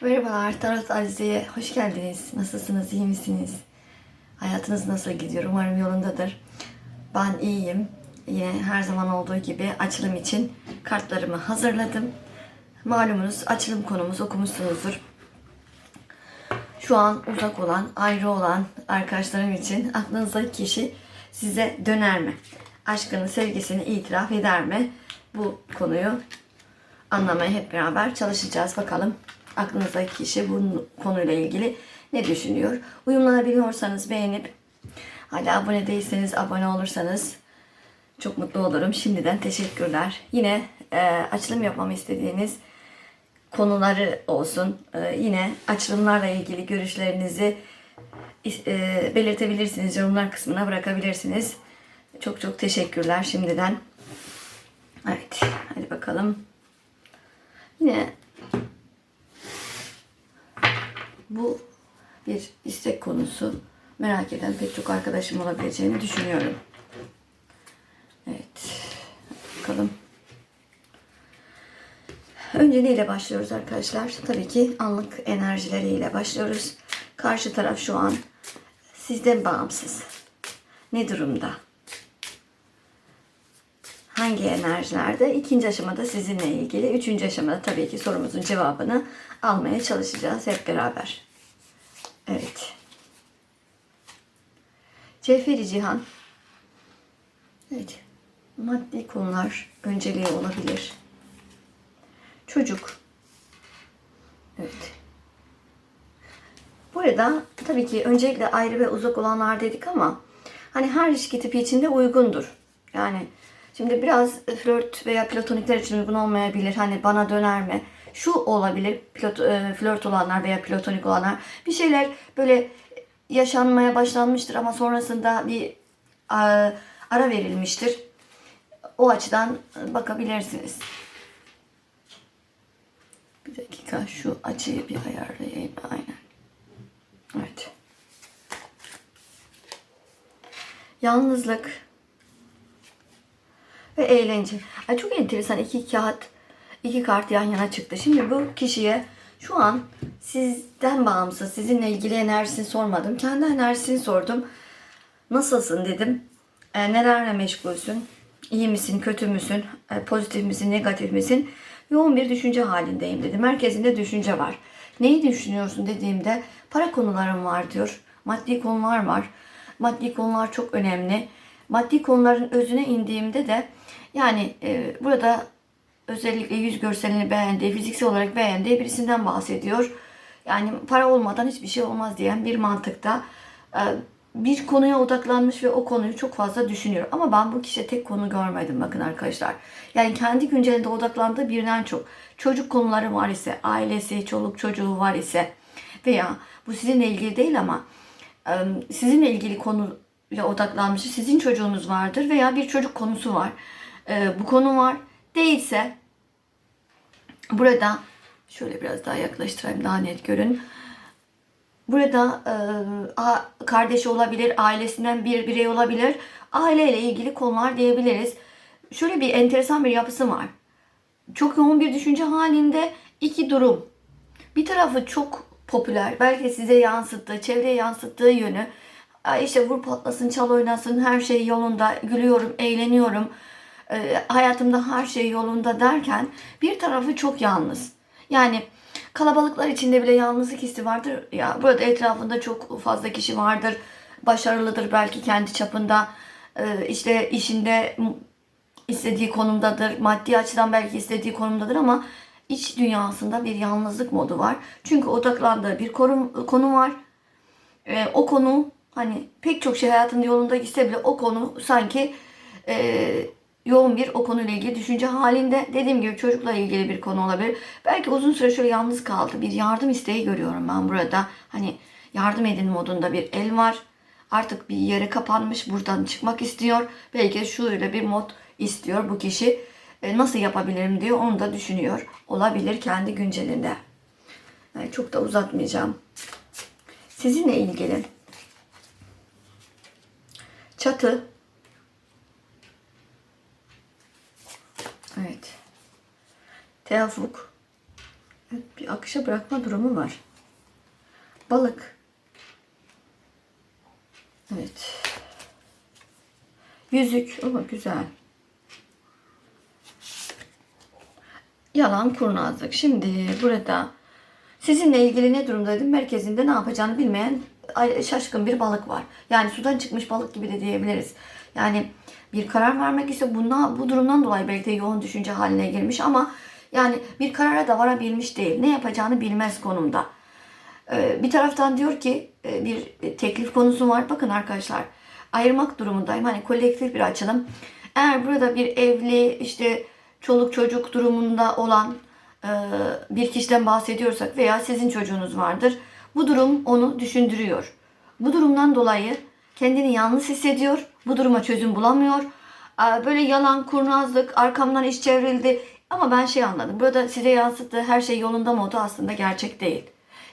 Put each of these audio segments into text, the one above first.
Merhabalar Tarot Azize'ye hoş geldiniz. Nasılsınız, iyi misiniz? Hayatınız nasıl gidiyor? Umarım yolundadır. Ben iyiyim. Yine her zaman olduğu gibi açılım için kartlarımı hazırladım. Malumunuz açılım konumuz okumuşsunuzdur. Şu an uzak olan, ayrı olan arkadaşlarım için aklınızdaki kişi size döner mi? Aşkını, sevgisini itiraf eder mi? Bu konuyu anlamaya hep beraber çalışacağız. Bakalım aklınızdaki kişi bu konuyla ilgili ne düşünüyor? Uyumlanabiliyorsanız beğenip hala abone değilseniz abone olursanız çok mutlu olurum. Şimdiden teşekkürler. Yine e, açılım yapmamı istediğiniz konuları olsun. E, yine açılımlarla ilgili görüşlerinizi e, belirtebilirsiniz. Yorumlar kısmına bırakabilirsiniz. Çok çok teşekkürler şimdiden. Evet, hadi bakalım. Yine bu bir istek konusu. Merak eden pek çok arkadaşım olabileceğini düşünüyorum. Evet. Bakalım. Önce neyle başlıyoruz arkadaşlar? Tabii ki anlık enerjileriyle başlıyoruz. Karşı taraf şu an sizden bağımsız. Ne durumda? Hangi enerjilerde? İkinci aşamada sizinle ilgili. Üçüncü aşamada tabii ki sorumuzun cevabını almaya çalışacağız hep beraber. Evet. Cevheri Cihan. Evet. Maddi konular önceliği olabilir. Çocuk. Evet. Burada tabii ki öncelikle ayrı ve uzak olanlar dedik ama hani her ilişki tipi içinde uygundur. Yani şimdi biraz flört veya platonikler için uygun olmayabilir. Hani bana döner mi? Şu olabilir pilot, e, flört olanlar veya platonik olanlar. Bir şeyler böyle yaşanmaya başlanmıştır ama sonrasında bir a, ara verilmiştir. O açıdan bakabilirsiniz. Bir dakika şu açıyı bir ayarlayayım. Aynen. Evet. Yalnızlık ve eğlence. Ay çok enteresan iki kağıt, iki kart yan yana çıktı. Şimdi bu kişiye şu an sizden bağımsız, sizinle ilgili enerjisini sormadım. Kendi enerjisini sordum. Nasılsın dedim. E, nelerle meşgulsün? İyi misin, kötü müsün? E, pozitif misin, negatif misin? Yoğun bir düşünce halindeyim dedi. Merkezinde düşünce var. Neyi düşünüyorsun dediğimde para konularım var diyor. Maddi konular var. Maddi konular çok önemli. Maddi konuların özüne indiğimde de yani e, burada özellikle yüz görselini beğendiği, fiziksel olarak beğendiği birisinden bahsediyor. Yani para olmadan hiçbir şey olmaz diyen bir mantıkta e, bir konuya odaklanmış ve o konuyu çok fazla düşünüyor. Ama ben bu kişiye tek konu görmedim bakın arkadaşlar. Yani kendi güncelinde odaklandığı birden çok. Çocuk konuları var ise, ailesi, çoluk çocuğu var ise veya bu sizinle ilgili değil ama e, sizinle ilgili konuyla odaklanmış, sizin çocuğunuz vardır veya bir çocuk konusu var. E, bu konu var. Değilse burada şöyle biraz daha yaklaştırayım daha net görün. Burada e, kardeşi olabilir, ailesinden bir birey olabilir. Aileyle ilgili konular diyebiliriz. Şöyle bir enteresan bir yapısı var. Çok yoğun bir düşünce halinde iki durum. Bir tarafı çok popüler, belki size yansıttığı, çevreye yansıttığı yönü. İşte vur patlasın, çal oynasın, her şey yolunda, gülüyorum, eğleniyorum. E, hayatımda her şey yolunda derken bir tarafı çok yalnız. Yani kalabalıklar içinde bile yalnızlık hissi vardır. Ya burada etrafında çok fazla kişi vardır. Başarılıdır belki kendi çapında. Ee, işte işinde istediği konumdadır. Maddi açıdan belki istediği konumdadır ama iç dünyasında bir yalnızlık modu var. Çünkü odaklandığı bir konu, konu var. Ee, o konu hani pek çok şey hayatında yolunda gitse bile o konu sanki e, yoğun bir o konuyla ilgili düşünce halinde. Dediğim gibi çocukla ilgili bir konu olabilir. Belki uzun süre şöyle yalnız kaldı. Bir yardım isteği görüyorum ben burada. Hani yardım edin modunda bir el var. Artık bir yere kapanmış. Buradan çıkmak istiyor. Belki şöyle bir mod istiyor bu kişi. E, nasıl yapabilirim diyor. Onu da düşünüyor. Olabilir kendi güncelinde. Yani çok da uzatmayacağım. Sizinle ilgili çatı Evet. Tevfuk. Evet, bir akışa bırakma durumu var. Balık. Evet. Yüzük. ama güzel. Yalan kurnazlık. Şimdi burada sizinle ilgili ne durumdaydım? Merkezinde ne yapacağını bilmeyen şaşkın bir balık var. Yani sudan çıkmış balık gibi de diyebiliriz. Yani bir karar vermek ise buna, bu durumdan dolayı belki de yoğun düşünce haline girmiş ama yani bir karara da varabilmiş değil. Ne yapacağını bilmez konumda. Ee, bir taraftan diyor ki e, bir teklif konusu var. Bakın arkadaşlar ayırmak durumundayım. Hani kolektif bir açılım. Eğer burada bir evli işte çoluk çocuk durumunda olan e, bir kişiden bahsediyorsak veya sizin çocuğunuz vardır. Bu durum onu düşündürüyor. Bu durumdan dolayı kendini yalnız hissediyor. Bu duruma çözüm bulamıyor. Böyle yalan, kurnazlık, arkamdan iş çevrildi. Ama ben şey anladım. Burada size yansıttığı her şey yolunda modu aslında gerçek değil.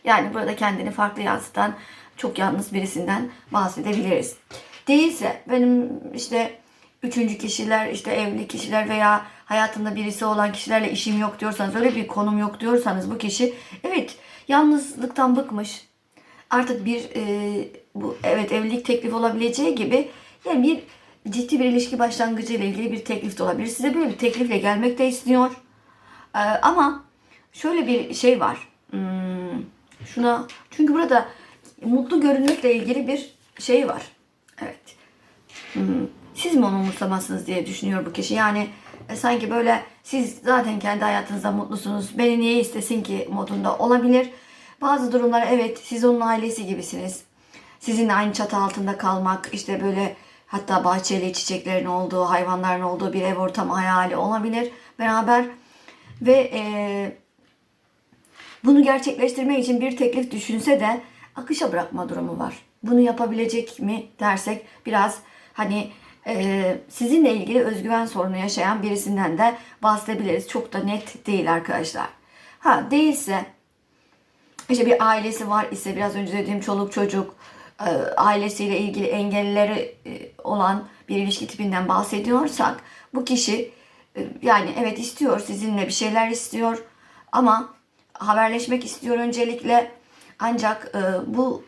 Yani burada kendini farklı yansıtan çok yalnız birisinden bahsedebiliriz. Değilse benim işte üçüncü kişiler, işte evli kişiler veya hayatında birisi olan kişilerle işim yok diyorsanız, öyle bir konum yok diyorsanız bu kişi evet yalnızlıktan bıkmış. Artık bir e, bu evet evlilik teklifi olabileceği gibi yani bir ciddi bir ilişki başlangıcı ile ilgili bir teklif de olabilir. Size böyle bir teklifle gelmek de istiyor. Ee, ama şöyle bir şey var. Hmm, şuna çünkü burada mutlu görünmekle ilgili bir şey var. Evet. Hmm, siz mi onu umursamazsınız diye düşünüyor bu kişi. Yani e, sanki böyle siz zaten kendi hayatınızda mutlusunuz. Beni niye istesin ki modunda olabilir. Bazı durumlar evet siz onun ailesi gibisiniz. Sizinle aynı çatı altında kalmak işte böyle hatta bahçeli çiçeklerin olduğu, hayvanların olduğu bir ev ortamı hayali olabilir beraber. Ve eee bunu gerçekleştirmek için bir teklif düşünse de akışa bırakma durumu var. Bunu yapabilecek mi dersek biraz hani e, sizinle ilgili özgüven sorunu yaşayan birisinden de bahsedebiliriz. Çok da net değil arkadaşlar. Ha değilse işte bir ailesi var ise biraz önce dediğim çoluk çocuk e, ailesiyle ilgili engelleri e, olan bir ilişki tipinden bahsediyorsak bu kişi e, yani evet istiyor sizinle bir şeyler istiyor ama haberleşmek istiyor öncelikle. Ancak e, bu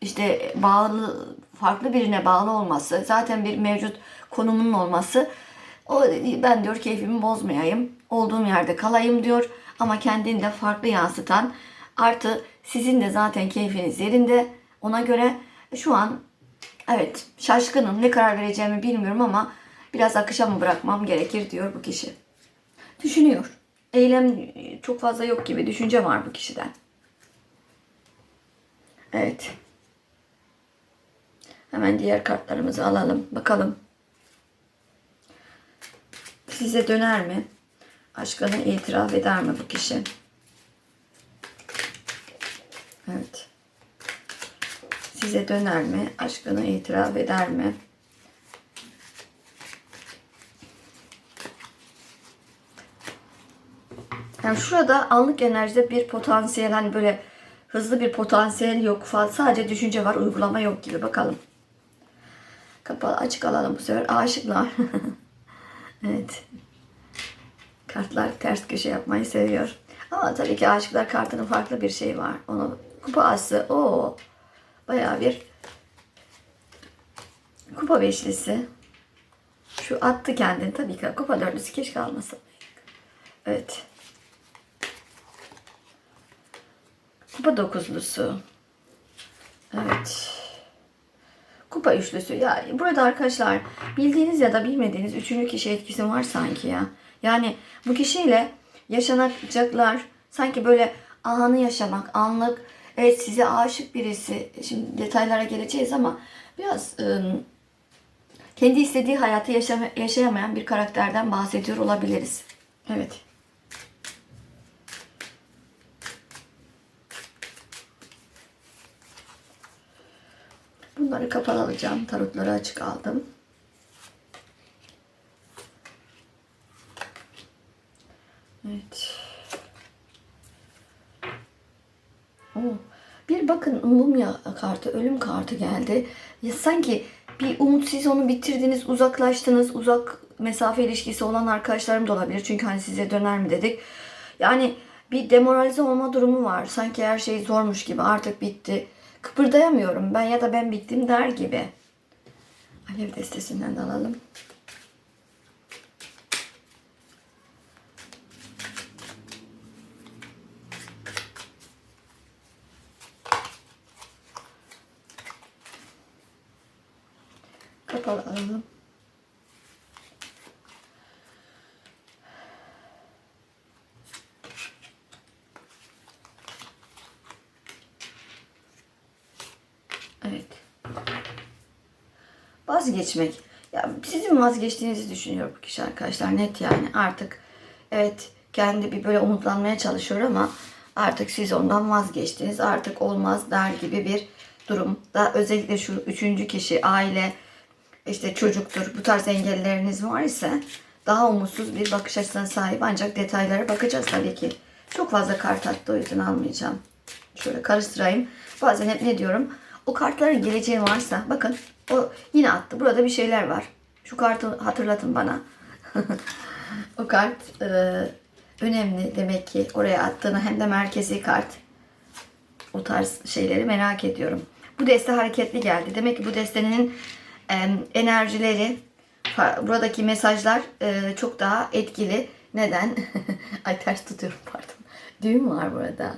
işte bağlı farklı birine bağlı olması zaten bir mevcut konumunun olması o ben diyor keyfimi bozmayayım olduğum yerde kalayım diyor ama kendini de farklı yansıtan artı sizin de zaten keyfiniz yerinde. Ona göre şu an evet şaşkınım ne karar vereceğimi bilmiyorum ama biraz akışa mı bırakmam gerekir diyor bu kişi. Düşünüyor. Eylem çok fazla yok gibi düşünce var bu kişiden. Evet. Hemen diğer kartlarımızı alalım. Bakalım. Size döner mi? Aşkını itiraf eder mi bu kişi? Evet. Size döner mi? Aşkını itiraf eder mi? Yani şurada anlık enerjide bir potansiyel hani böyle hızlı bir potansiyel yok. Sadece düşünce var, uygulama yok gibi. Bakalım. Kapalı açık alalım bu sefer. Aşıklar. evet. Kartlar ters köşe yapmayı seviyor. Ama tabii ki aşıklar kartının farklı bir şey var. Onu kupa ası. O bayağı bir kupa beşlisi. Şu attı kendini tabii ki. Kupa dörtlüsü keşke almasın. Evet. Kupa dokuzlusu. Evet. Kupa üçlüsü. Ya burada arkadaşlar bildiğiniz ya da bilmediğiniz üçüncü kişi etkisi var sanki ya. Yani bu kişiyle yaşanacaklar sanki böyle anı yaşamak, anlık. Evet size aşık birisi. Şimdi detaylara geleceğiz ama biraz ım, kendi istediği hayatı yaşama, yaşayamayan bir karakterden bahsediyor olabiliriz. Evet. Bunları kapalı alacağım. Tarotları açık aldım. Evet. Bir bakın mumya kartı, ölüm kartı geldi. Ya sanki bir umut siz onu bitirdiniz, uzaklaştınız. Uzak mesafe ilişkisi olan arkadaşlarım da olabilir. Çünkü hani size döner mi dedik. Yani bir demoralize olma durumu var. Sanki her şey zormuş gibi artık bitti. Kıpırdayamıyorum ben ya da ben bittim der gibi. Alev destesinden de alalım. Kapalı alalım. Evet. Vazgeçmek. Ya sizin vazgeçtiğinizi düşünüyor bu kişi arkadaşlar. Net yani. Artık evet kendi bir böyle umutlanmaya çalışıyor ama artık siz ondan vazgeçtiniz. Artık olmaz der gibi bir durum. Da özellikle şu üçüncü kişi aile işte çocuktur bu tarz engelleriniz var ise daha umutsuz bir bakış açısına sahip ancak detaylara bakacağız tabii ki. Çok fazla kart attı o yüzden almayacağım. Şöyle karıştırayım. Bazen hep ne diyorum? O kartların geleceği varsa bakın o yine attı. Burada bir şeyler var. Şu kartı hatırlatın bana. o kart e, önemli demek ki oraya attığını hem de merkezi kart. O tarz şeyleri merak ediyorum. Bu deste hareketli geldi. Demek ki bu destenin enerjileri, buradaki mesajlar e, çok daha etkili. Neden? Ay ters tutuyorum pardon. Düğüm var burada.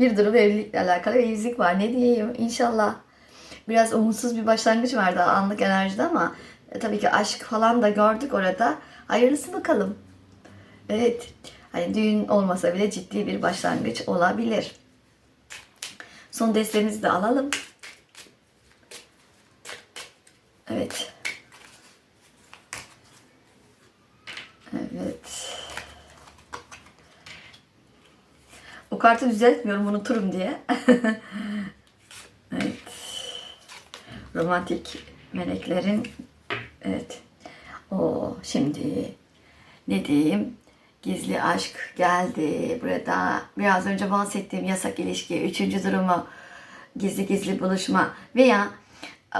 Bir durum evlilikle alakalı ve yüzük var. Ne diyeyim? İnşallah. Biraz umutsuz bir başlangıç vardı anlık enerjide ama e, tabii ki aşk falan da gördük orada. Hayırlısı bakalım. Evet. Hani düğün olmasa bile ciddi bir başlangıç olabilir. Son destemizi de alalım. Evet. Evet. O kartı düzeltmiyorum unuturum diye. evet. Romantik meleklerin evet. O şimdi ne diyeyim? Gizli aşk geldi. Burada biraz önce bahsettiğim yasak ilişki, üçüncü durumu, gizli gizli buluşma veya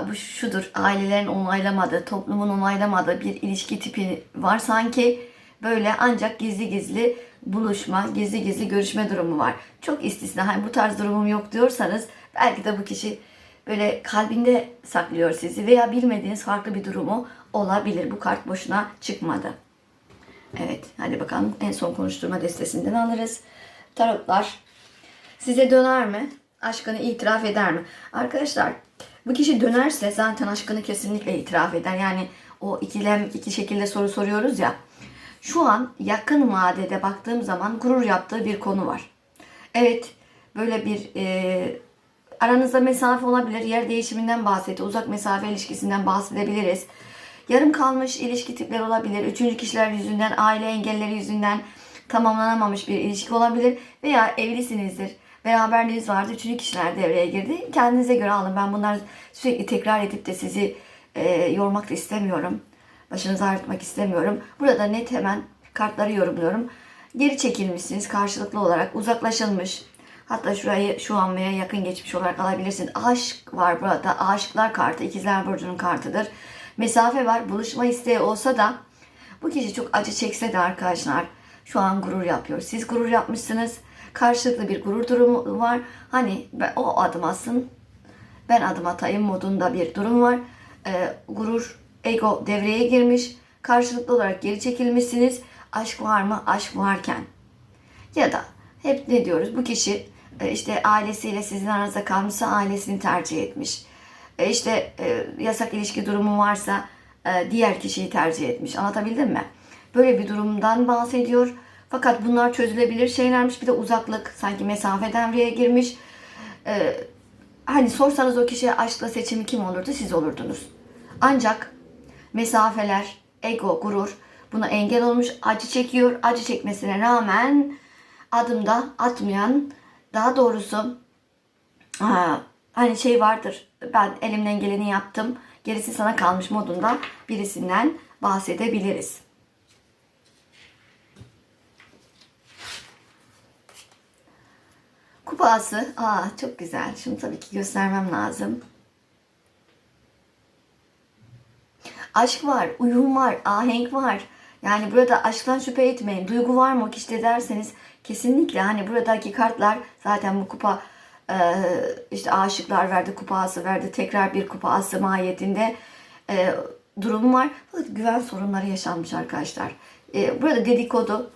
bu şudur ailelerin onaylamadığı, toplumun onaylamadığı bir ilişki tipi var sanki böyle ancak gizli gizli buluşma, gizli gizli görüşme durumu var. Çok istisna. Hani bu tarz durumum yok diyorsanız belki de bu kişi böyle kalbinde saklıyor sizi veya bilmediğiniz farklı bir durumu olabilir. Bu kart boşuna çıkmadı. Evet, hadi bakalım en son konuşturma destesinden alırız. Tarotlar size döner mi? Aşkını itiraf eder mi? Arkadaşlar bu kişi dönerse zaten aşkını kesinlikle itiraf eder. Yani o ikilem iki şekilde soru soruyoruz ya. Şu an yakın vadede baktığım zaman gurur yaptığı bir konu var. Evet böyle bir e, aranızda mesafe olabilir. Yer değişiminden bahsediyor. Uzak mesafe ilişkisinden bahsedebiliriz. Yarım kalmış ilişki tipleri olabilir. Üçüncü kişiler yüzünden, aile engelleri yüzünden tamamlanamamış bir ilişki olabilir. Veya evlisinizdir. Beraberliğiniz vardı. Üçüncü kişiler devreye girdi. Kendinize göre alın. Ben bunları sürekli tekrar edip de sizi e, yormak da istemiyorum. Başınızı ağrıtmak istemiyorum. Burada net hemen kartları yorumluyorum. Geri çekilmişsiniz karşılıklı olarak. Uzaklaşılmış. Hatta şurayı şu an veya yakın geçmiş olarak alabilirsiniz. Aşk var burada. Aşıklar kartı. İkizler Burcu'nun kartıdır. Mesafe var. Buluşma isteği olsa da bu kişi çok acı çekse de arkadaşlar şu an gurur yapıyor. Siz gurur yapmışsınız. Karşılıklı bir gurur durumu var. Hani o adım atsın ben adım atayım modunda bir durum var. Ee, gurur, ego devreye girmiş. Karşılıklı olarak geri çekilmişsiniz. Aşk var mı? Aşk varken. Ya da hep ne diyoruz? Bu kişi e, işte ailesiyle sizin aranızda kalmışsa ailesini tercih etmiş. E, işte e, yasak ilişki durumu varsa e, diğer kişiyi tercih etmiş. Anlatabildim mi? Böyle bir durumdan bahsediyor. Fakat bunlar çözülebilir şeylermiş. Bir de uzaklık sanki mesafe devreye girmiş. E, hani sorsanız o kişiye aşkla seçimi kim olurdu? Siz olurdunuz. Ancak mesafeler, ego, gurur buna engel olmuş. Acı çekiyor. Acı çekmesine rağmen adımda atmayan daha doğrusu hani şey vardır. Ben elimden geleni yaptım. Gerisi sana kalmış modunda birisinden bahsedebiliriz. Kupası. Aa çok güzel. Şunu tabii ki göstermem lazım. Aşk var, uyum var, ahenk var. Yani burada aşktan şüphe etmeyin. Duygu var mı o kişide derseniz kesinlikle hani buradaki kartlar zaten bu kupa e, işte aşıklar verdi, kupası verdi, tekrar bir kupası mahiyetinde e, durum var. Güven sorunları yaşanmış arkadaşlar. E, burada dedikodu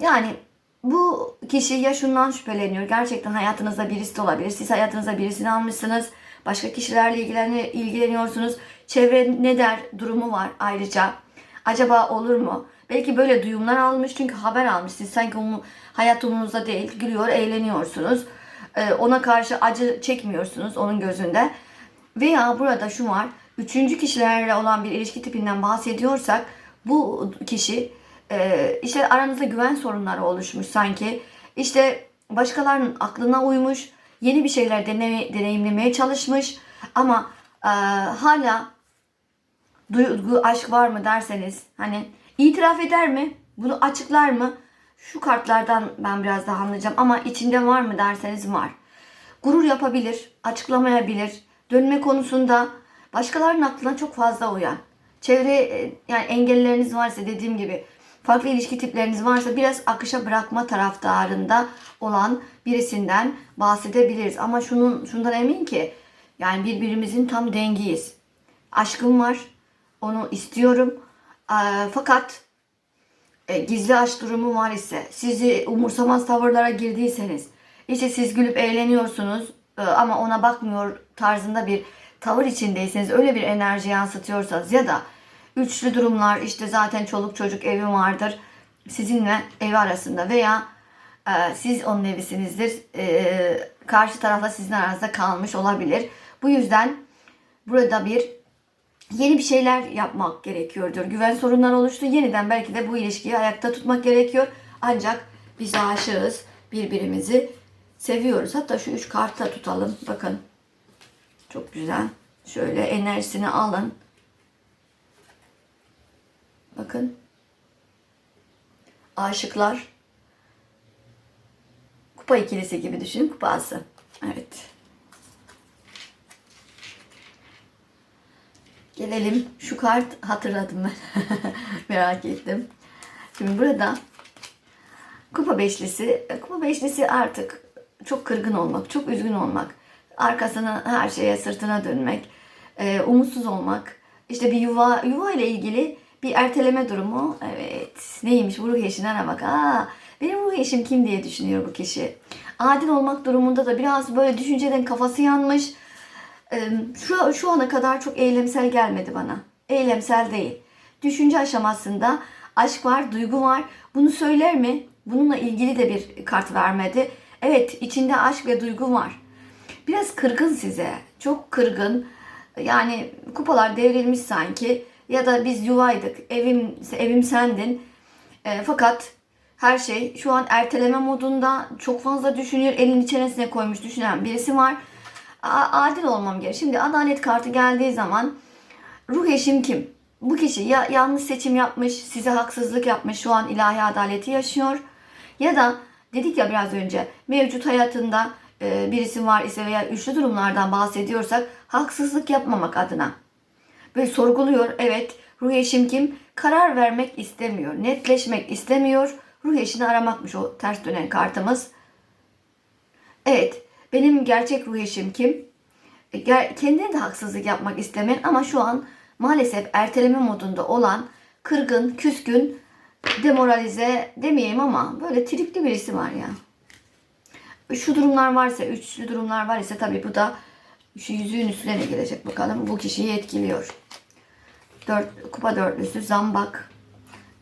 yani bu kişi ya şundan şüpheleniyor. Gerçekten hayatınızda birisi de olabilir. Siz hayatınıza birisini almışsınız. Başka kişilerle ilgilen, ilgileniyorsunuz. Çevre ne der durumu var ayrıca. Acaba olur mu? Belki böyle duyumlar almış çünkü haber almış. Siz sanki onu hayat umurunuzda değil. Gülüyor, eğleniyorsunuz. Ee, ona karşı acı çekmiyorsunuz onun gözünde. Veya burada şu var. Üçüncü kişilerle olan bir ilişki tipinden bahsediyorsak bu kişi e, işte aranızda güven sorunları oluşmuş sanki. İşte başkalarının aklına uymuş. Yeni bir şeyler deneme, deneyimlemeye çalışmış. Ama e, hala duygu, aşk var mı derseniz hani itiraf eder mi? Bunu açıklar mı? Şu kartlardan ben biraz daha anlayacağım ama içinde var mı derseniz var. Gurur yapabilir, açıklamayabilir. Dönme konusunda başkalarının aklına çok fazla uyan. Çevre e, yani engelleriniz varsa dediğim gibi farklı ilişki tipleriniz varsa biraz akışa bırakma taraftarında olan birisinden bahsedebiliriz. Ama şunun şundan emin ki yani birbirimizin tam dengiyiz. Aşkım var. Onu istiyorum. Ee, fakat e, gizli aşk durumu var ise, sizi umursamaz tavırlara girdiyseniz, işte siz gülüp eğleniyorsunuz e, ama ona bakmıyor tarzında bir tavır içindeyseniz, öyle bir enerji yansıtıyorsanız ya da üçlü durumlar işte zaten çoluk çocuk evi vardır sizinle evi arasında veya e, siz onun evisinizdir, e, karşı tarafla sizin aranızda kalmış olabilir. Bu yüzden burada bir yeni bir şeyler yapmak gerekiyordur. Güven sorunları oluştu. Yeniden belki de bu ilişkiyi ayakta tutmak gerekiyor. Ancak biz aşığız. Birbirimizi seviyoruz. Hatta şu üç kartla tutalım. Bakın. Çok güzel. Şöyle enerjisini alın. Bakın. Aşıklar. Kupa ikilisi gibi düşünün. Kupası. Evet. Gelelim şu kart hatırladım ben. Merak ettim. Şimdi burada kupa beşlisi. Kupa beşlisi artık çok kırgın olmak, çok üzgün olmak. Arkasına her şeye sırtına dönmek. e, umutsuz olmak. işte bir yuva yuva ile ilgili bir erteleme durumu. Evet. Neymiş bu ruh eşine bak. Aa, benim ruh eşim kim diye düşünüyor bu kişi. Adil olmak durumunda da biraz böyle düşünceden kafası yanmış şu, şu ana kadar çok eylemsel gelmedi bana. Eylemsel değil. Düşünce aşamasında aşk var, duygu var. Bunu söyler mi? Bununla ilgili de bir kart vermedi. Evet, içinde aşk ve duygu var. Biraz kırgın size. Çok kırgın. Yani kupalar devrilmiş sanki. Ya da biz yuvaydık. Evim, evim sendin. E, fakat her şey şu an erteleme modunda. Çok fazla düşünüyor. Elin içerisine koymuş düşünen birisi var a- adil olmam gerekiyor. Şimdi adalet kartı geldiği zaman ruh eşim kim? Bu kişi ya yanlış seçim yapmış, size haksızlık yapmış, şu an ilahi adaleti yaşıyor. Ya da dedik ya biraz önce mevcut hayatında e, birisi var ise veya üçlü durumlardan bahsediyorsak haksızlık yapmamak adına. Böyle sorguluyor. Evet ruh eşim kim? Karar vermek istemiyor. Netleşmek istemiyor. Ruh eşini aramakmış o ters dönen kartımız. Evet benim gerçek ruh eşim kim? E, kendine de haksızlık yapmak istemeyen ama şu an maalesef erteleme modunda olan kırgın, küskün, demoralize demeyeyim ama böyle tripli birisi var ya. Şu durumlar varsa, üçlü durumlar var ise tabii bu da şu yüzüğün üstüne ne gelecek bakalım. Bu kişiyi etkiliyor. Dört, kupa dörtlüsü, zambak,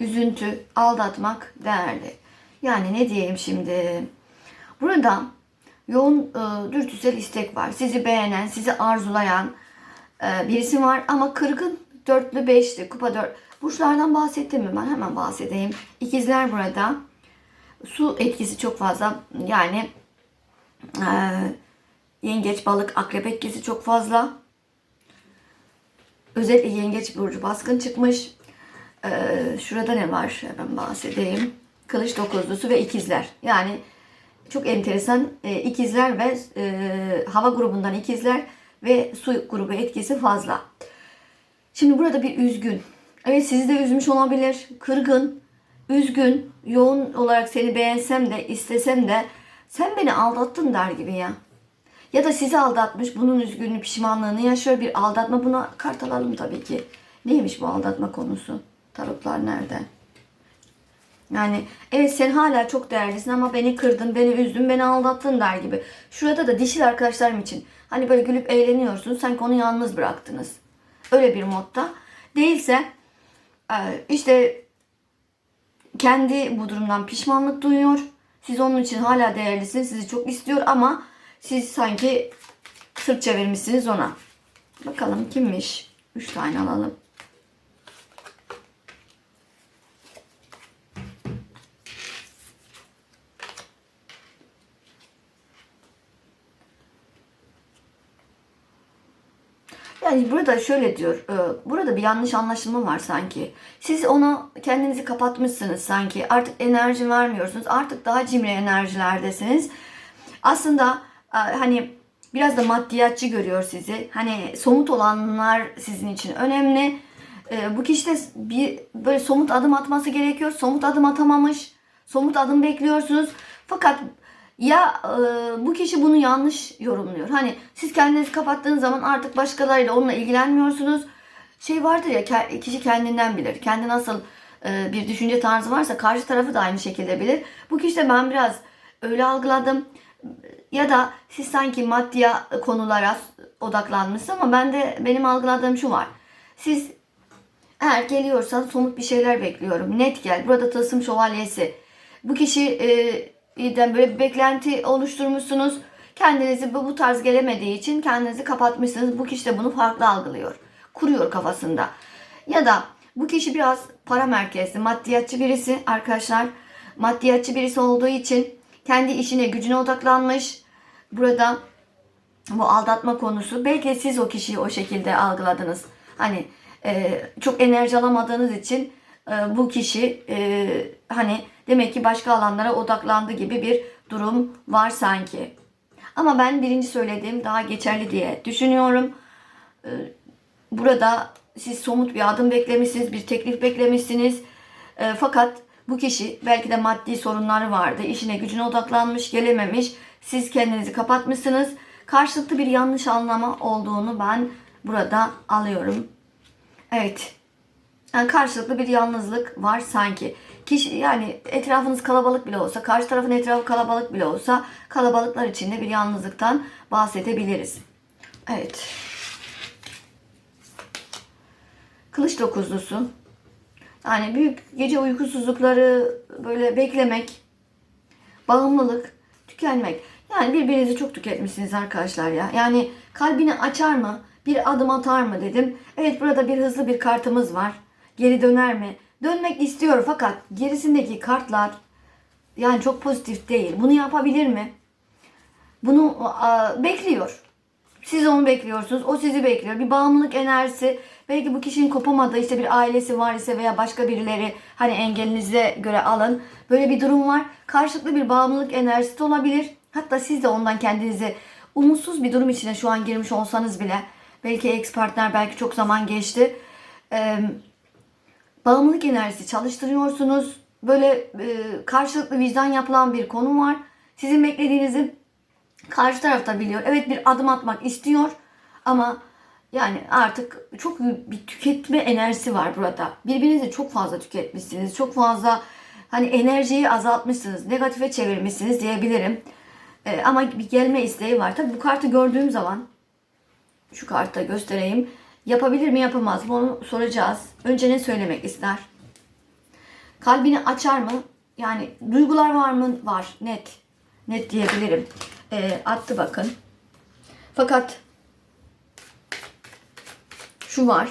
üzüntü, aldatmak değerli. Yani ne diyeyim şimdi? Burada yoğun e, dürtüsel istek var. Sizi beğenen, sizi arzulayan e, birisi var ama kırgın dörtlü beşli kupa dört. Burçlardan bahsettim mi? Ben hemen bahsedeyim. İkizler burada. Su etkisi çok fazla. Yani e, yengeç, balık, akrep etkisi çok fazla. Özellikle yengeç burcu baskın çıkmış. E, şurada ne var? Hemen bahsedeyim. Kılıç dokuzlusu ve ikizler. Yani çok enteresan e, ikizler ve e, hava grubundan ikizler ve su grubu etkisi fazla. Şimdi burada bir üzgün, Evet sizi de üzmüş olabilir. Kırgın, üzgün, yoğun olarak seni beğensem de istesem de sen beni aldattın der gibi ya. Ya da sizi aldatmış, bunun üzgünlüğü, pişmanlığını yaşıyor. Bir aldatma buna kart alalım tabii ki. Neymiş bu aldatma konusu? Tarotlar nerede? Yani evet sen hala çok değerlisin ama beni kırdın, beni üzdün, beni aldattın der gibi. Şurada da dişil arkadaşlarım için hani böyle gülüp eğleniyorsun sanki onu yalnız bıraktınız. Öyle bir modda. Değilse e, işte kendi bu durumdan pişmanlık duyuyor. Siz onun için hala değerlisiniz. Sizi çok istiyor ama siz sanki sırt çevirmişsiniz ona. Bakalım kimmiş? Üç tane alalım. Yani burada şöyle diyor. e, Burada bir yanlış anlaşılma var sanki. Siz onu kendinizi kapatmışsınız sanki. Artık enerji vermiyorsunuz. Artık daha cimri enerjilerdesiniz. Aslında hani biraz da maddiyatçı görüyor sizi. Hani somut olanlar sizin için önemli. E, Bu kişi de bir böyle somut adım atması gerekiyor. Somut adım atamamış. Somut adım bekliyorsunuz. Fakat ya e, bu kişi bunu yanlış yorumluyor. Hani siz kendinizi kapattığınız zaman artık başkalarıyla onunla ilgilenmiyorsunuz. Şey vardır ya kişi kendinden bilir. Kendi nasıl e, bir düşünce tarzı varsa karşı tarafı da aynı şekilde bilir. Bu kişi de ben biraz öyle algıladım. Ya da siz sanki maddiya konulara odaklanmışsınız ama ben de benim algıladığım şu var. Siz eğer geliyorsan somut bir şeyler bekliyorum. Net gel. Burada tasım şövalyesi. Bu kişi e, böyle bir beklenti oluşturmuşsunuz. Kendinizi bu tarz gelemediği için kendinizi kapatmışsınız. Bu kişi de bunu farklı algılıyor. Kuruyor kafasında. Ya da bu kişi biraz para merkezli, maddiyatçı birisi arkadaşlar. Maddiyatçı birisi olduğu için kendi işine, gücüne odaklanmış. Burada bu aldatma konusu. Belki siz o kişiyi o şekilde algıladınız. Hani e, çok enerji alamadığınız için e, bu kişi e, hani demek ki başka alanlara odaklandı gibi bir durum var sanki. Ama ben birinci söylediğim daha geçerli diye düşünüyorum. E, burada siz somut bir adım beklemişsiniz, bir teklif beklemişsiniz. E, fakat bu kişi belki de maddi sorunları vardı. işine gücüne odaklanmış, gelememiş. Siz kendinizi kapatmışsınız. Karşılıklı bir yanlış anlama olduğunu ben burada alıyorum. Evet. Yani karşılıklı bir yalnızlık var sanki. Kişi yani etrafınız kalabalık bile olsa, karşı tarafın etrafı kalabalık bile olsa kalabalıklar içinde bir yalnızlıktan bahsedebiliriz. Evet. Kılıç dokuzlusu. Yani büyük gece uykusuzlukları böyle beklemek, bağımlılık, tükenmek. Yani birbirinizi çok tüketmişsiniz arkadaşlar ya. Yani kalbini açar mı? Bir adım atar mı dedim. Evet burada bir hızlı bir kartımız var. Geri döner mi? Dönmek istiyor fakat gerisindeki kartlar yani çok pozitif değil. Bunu yapabilir mi? Bunu a, bekliyor. Siz onu bekliyorsunuz. O sizi bekliyor. Bir bağımlılık enerjisi. Belki bu kişinin kopamadığı işte bir ailesi var ise veya başka birileri hani engelinize göre alın. Böyle bir durum var. Karşılıklı bir bağımlılık enerjisi de olabilir. Hatta siz de ondan kendinizi umutsuz bir durum içine şu an girmiş olsanız bile belki ex partner belki çok zaman geçti. Ee, bağımlılık enerjisi çalıştırıyorsunuz. Böyle e, karşılıklı vicdan yapılan bir konu var. Sizin beklediğinizi karşı tarafta biliyor. Evet bir adım atmak istiyor ama yani artık çok bir tüketme enerjisi var burada. Birbirinizi çok fazla tüketmişsiniz. Çok fazla hani enerjiyi azaltmışsınız. Negatife çevirmişsiniz diyebilirim. Ee, ama bir gelme isteği var. Tabii bu kartı gördüğüm zaman şu kartta göstereyim. Yapabilir mi yapamaz mı onu soracağız. Önce ne söylemek ister? Kalbini açar mı? Yani duygular var mı? Var. Net. Net diyebilirim. Ee, attı bakın. Fakat şu var.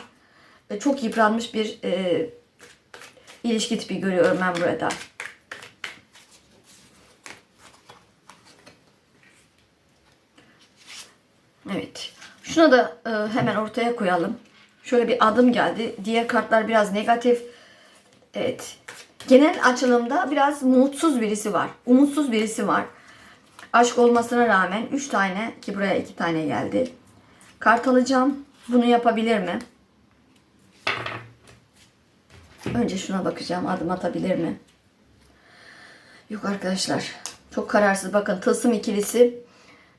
E, Çok yıpranmış bir e, ilişki tipi görüyorum ben burada. Evet. Şuna da e, hemen ortaya koyalım. Şöyle bir adım geldi. Diğer kartlar biraz negatif. Evet. Genel açılımda biraz mutsuz birisi var. Umutsuz birisi var. Aşk olmasına rağmen 3 tane ki buraya 2 tane geldi. Kart alacağım. Bunu yapabilir mi? Önce şuna bakacağım. Adım atabilir mi? Yok arkadaşlar. Çok kararsız. Bakın tılsım ikilisi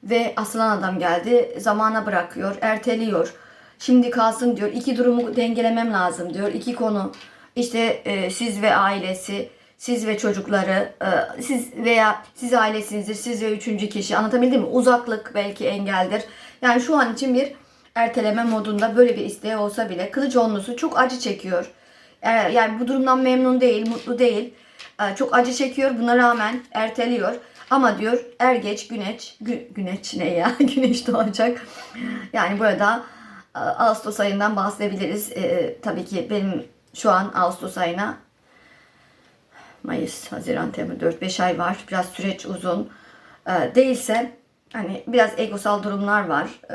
ve aslan adam geldi. Zamana bırakıyor. Erteliyor. Şimdi kalsın diyor. İki durumu dengelemem lazım diyor. İki konu. İşte e, siz ve ailesi, siz ve çocukları, e, siz veya siz ailesinizdir, siz ve üçüncü kişi. Anlatabildim mi? Uzaklık belki engeldir. Yani şu an için bir erteleme modunda böyle bir isteği olsa bile kılıç onlusu çok acı çekiyor. E, Yani bu durumdan memnun değil, mutlu değil. E, Çok acı çekiyor. Buna rağmen erteliyor. Ama diyor er geç güneş, gü, güneş ne ya? güneş doğacak. Yani burada Ağustos ayından bahsedebiliriz. E, tabii ki benim şu an Ağustos ayına Mayıs, Haziran, Temmuz 4-5 ay var. Biraz süreç uzun. E, değilse hani biraz egosal durumlar var. E,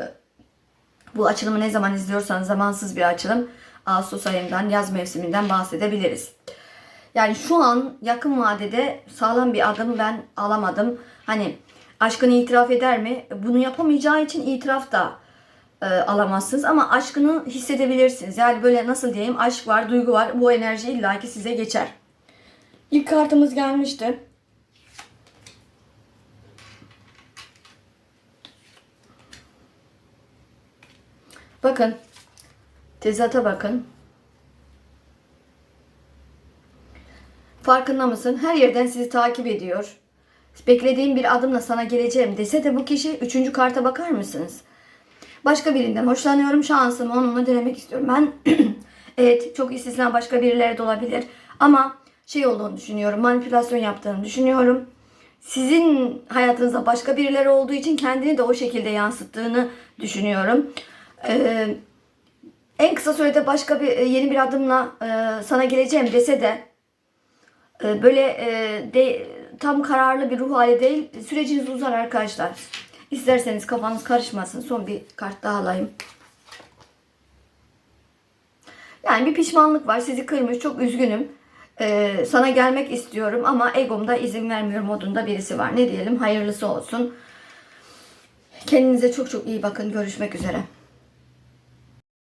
bu açılımı ne zaman izliyorsanız zamansız bir açılım. Ağustos ayından, yaz mevsiminden bahsedebiliriz. Yani şu an yakın vadede sağlam bir adım ben alamadım. Hani aşkını itiraf eder mi? Bunu yapamayacağı için itiraf da e, alamazsınız. Ama aşkını hissedebilirsiniz. Yani böyle nasıl diyeyim aşk var, duygu var. Bu enerji illaki size geçer. İlk kartımız gelmişti. Bakın. Tezata bakın. Farkında mısın? Her yerden sizi takip ediyor. Beklediğim bir adımla sana geleceğim dese de bu kişi üçüncü karta bakar mısınız? Başka birinden hoşlanıyorum şansımı onunla denemek istiyorum. Ben evet çok istisna başka birileri de olabilir. Ama şey olduğunu düşünüyorum. Manipülasyon yaptığını düşünüyorum. Sizin hayatınızda başka birileri olduğu için kendini de o şekilde yansıttığını düşünüyorum. Ee, en kısa sürede başka bir yeni bir adımla e, sana geleceğim dese de e, böyle e, de, tam kararlı bir ruh hali değil. Süreciniz uzar arkadaşlar. İsterseniz kafanız karışmasın. Son bir kart daha alayım. Yani bir pişmanlık var. Sizi kırmış. Çok üzgünüm. E, sana gelmek istiyorum ama egomda izin vermiyor modunda birisi var. Ne diyelim? Hayırlısı olsun. Kendinize çok çok iyi bakın. Görüşmek üzere.